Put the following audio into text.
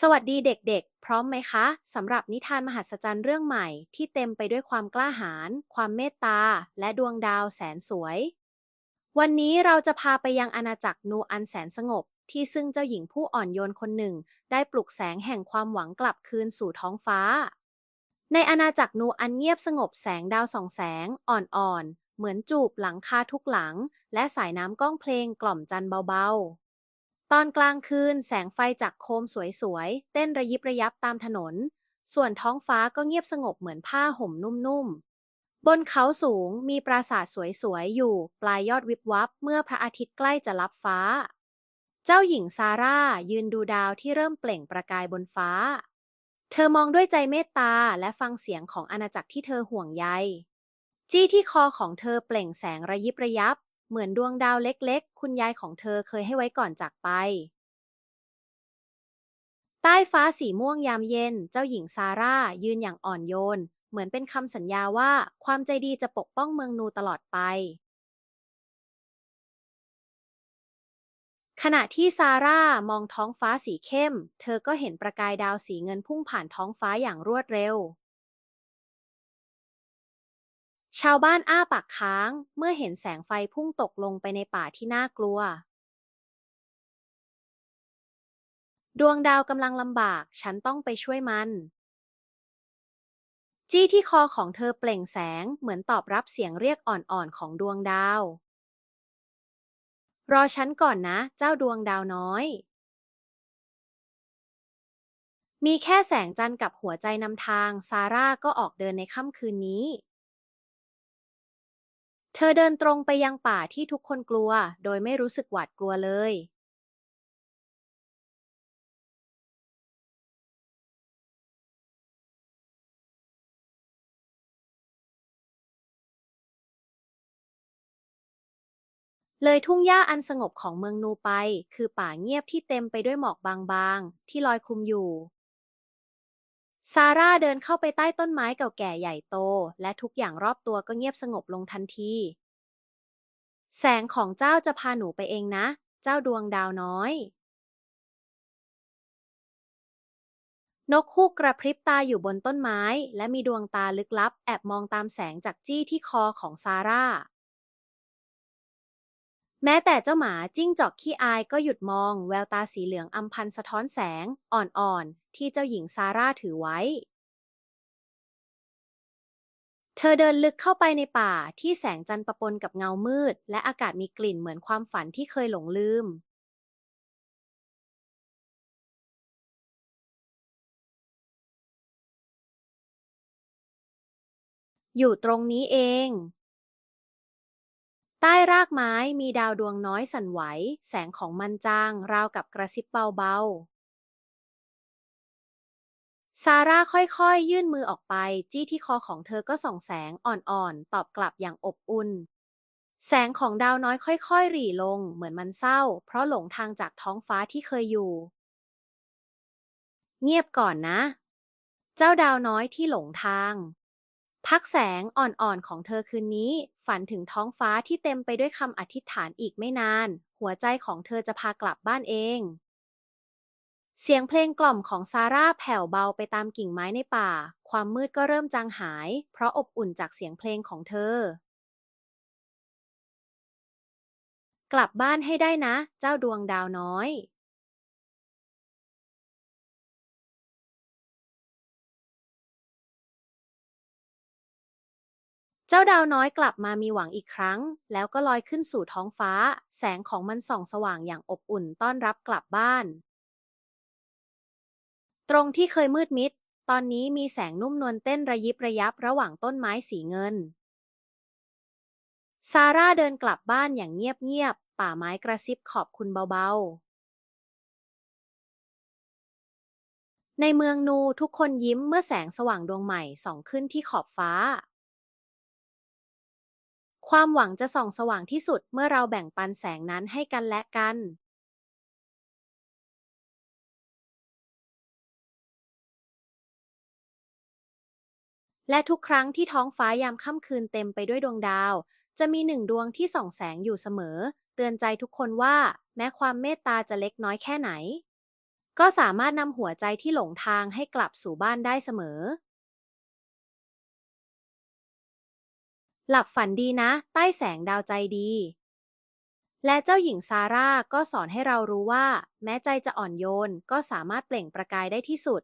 สวัสดีเด็กๆ พร้อมไหมคะสำหรับนิทานมหัศจรรย์เรื่องใหม่ ที่เต็มไปด้วยความกล้าหาญความเมตตา และดวงดาวแสนสวย วันนี้เราจะพาไปยังอาณาจักรนูอันแสนสงบ ที่ซึ่งเจ้าหญิงผู้อ่อนโยนคนหนึ่ง ได้ปลุกแสงแห่งความหวังกลับคืนสู่ท้องฟ้า ในอาณาจักรนูอันเงียบสงบแสงดาวส่องแสง อ่อนๆเหมือนจูบหลังคาทุกหลัง และสายน้ำก้องเพลงกล่อมจันเบาๆ ตอนกลางคืนแสงไฟจากโคมสวยๆ เต้นระยิบระยับตามถนน ส่วนท้องฟ้าก็เงียบสงบเหมือนผ้าห่มนุ่มๆ บนเขาสูงมีปราสาทสวยๆ อยู่ ปลายยอดวิบวับเมื่อพระอาทิตย์ใกล้จะลับฟ้า เจ้าหญิงซาร่ายืนดูดาวที่เริ่มเปล่งประกายบนฟ้า เธอมองด้วยใจเมตตาและฟังเสียงของอาณาจักรที่เธอห่วงใย จี้ที่คอของเธอเปล่งแสงระยิบระยับ เหมือนดวงดาวเล็กๆ คุณยายของเธอเคยให้ไว้ก่อนจากไป ใต้ฟ้าสีม่วงยามเย็น เจ้าหญิงซาร่ายืนอย่างอ่อนโยน เหมือนเป็นคำสัญญาว่าความใจดีจะปกป้องเมืองนูตลอดไป ขณะที่ซาร่ามองท้องฟ้าสีเข้ม เธอก็เห็นประกายดาวสีเงินพุ่งผ่านท้องฟ้าอย่างรวดเร็ว ชาวบ้านอ้าปากค้าง เมื่อเห็นแสงไฟพุ่งตกลงไปในป่าที่น่ากลัว ดวงดาวกำลังลำบาก ฉันต้องไปช่วยมัน จี้ที่คอของเธอเปล่งแสงเหมือนตอบรับเสียงเรียกอ่อนๆของดวงดาว รอฉันก่อนนะ เจ้าดวงดาวน้อย มีแค่แสงจันทร์กับหัวใจนำทาง ซาร่าก็ออกเดินในค่ำคืนนี้ เธอเดินตรงไปยังป่าที่ทุกคนกลัว โดยไม่รู้สึกหวาดกลัวเลยเลยทุ่งหญ้าอันสงบของเมืองนูไป คือป่าเงียบที่เต็มไปด้วยหมอกบางๆ ที่ลอยคลุมอยู่ ซาร่าเดินเข้าไปใต้ต้นไม้เก่าแก่ใหญ่โต และทุกอย่างรอบตัวก็เงียบสงบลงทันที แสงของเจ้าจะพาหนูไปเองนะ เจ้าดวงดาวน้อย นกฮูกกระพริบตาอยู่บนต้นไม้ และมีดวงตาลึกลับ แอบมองตามแสงจากจี้ที่คอของซาร่า แม้แต่เจ้าหมาจิ้งจอกขี้อายก็หยุดมอง แววตาสีเหลืองอำพันสะท้อนแสง อ่อนๆ ที่เจ้าหญิงซาร่าถือไว้ เธอเดินลึกเข้าไปในป่าที่แสงจันทร์ประปนกับเงามืด และอากาศมีกลิ่นเหมือนความฝันที่เคยหลงลืมอยู่ตรงนี้เอง ต้รากไม้มีดาวดวงน้อยสั่นไหว แสงของมันจาง ราวกับกระซิบเบาๆ ซาร่าค่อยๆ ยื่นมือออกไป จี้ที่คอของเธอก็ส่องแสงอ่อนๆ ตอบกลับอย่างอบอุ่น แสงของดาวน้อยค่อยๆ หรี่ลง เหมือนมันเศร้า เพราะหลงทางจากท้องฟ้าที่เคยอยู่ เงียบก่อนนะ เจ้าดาวน้อยที่หลงทาง พักแสงอ่อนๆของเธอคืนนี้ ฝันถึงท้องฟ้าที่เต็มไปด้วยคำอธิษฐานอีกไม่นาน หัวใจของเธอจะพากลับบ้านเอง เสียงเพลงกล่อมของซาร่าแผ่วเบาไปตามกิ่งไม้ในป่า ความมืดก็เริ่มจางหาย เพราะอบอุ่นจากเสียงเพลงของเธอ กลับบ้านให้ได้นะ เจ้าดวงดาวน้อย เจ้าดาวน้อยกลับมามีหวังอีกครั้ง แล้วก็ลอยขึ้นสู่ท้องฟ้า แสงของมันส่องสว่างอย่างอบอุ่นต้อนรับกลับบ้าน ตรงที่เคยมืดมิด ตอนนี้มีแสงนุ่มนวลเต้นระยิบระยับระหว่างต้นไม้สีเงิน ซาร่าเดินกลับบ้านอย่างเงียบๆ ป่าไม้กระซิบขอบคุณเบาๆในเมืองนูทุกคนยิ้มเมื่อแสงสว่างดวงใหม่ส่องขึ้นที่ขอบฟ้า ความหวังจะส่องสว่างที่สุดเมื่อเราแบ่งปันแสงนั้นให้กันและกันและทุกครั้งที่ท้องฟ้ายามค่ำคืนเต็มไปด้วยดวงดาว จะมีหนึ่งดวงที่ส่องแสงอยู่เสมอ เตือนใจทุกคนว่า แม้ความเมตตาจะเล็กน้อยแค่ไหน ก็สามารถนำหัวใจที่หลงทางให้กลับสู่บ้านได้เสมอ หลับฝันดีนะ ใต้แสงดาวใจดี และเจ้าหญิงซาร่าก็สอนให้เรารู้ว่า แม้ใจจะอ่อนโยนก็สามารถเปล่งประกายได้ที่สุด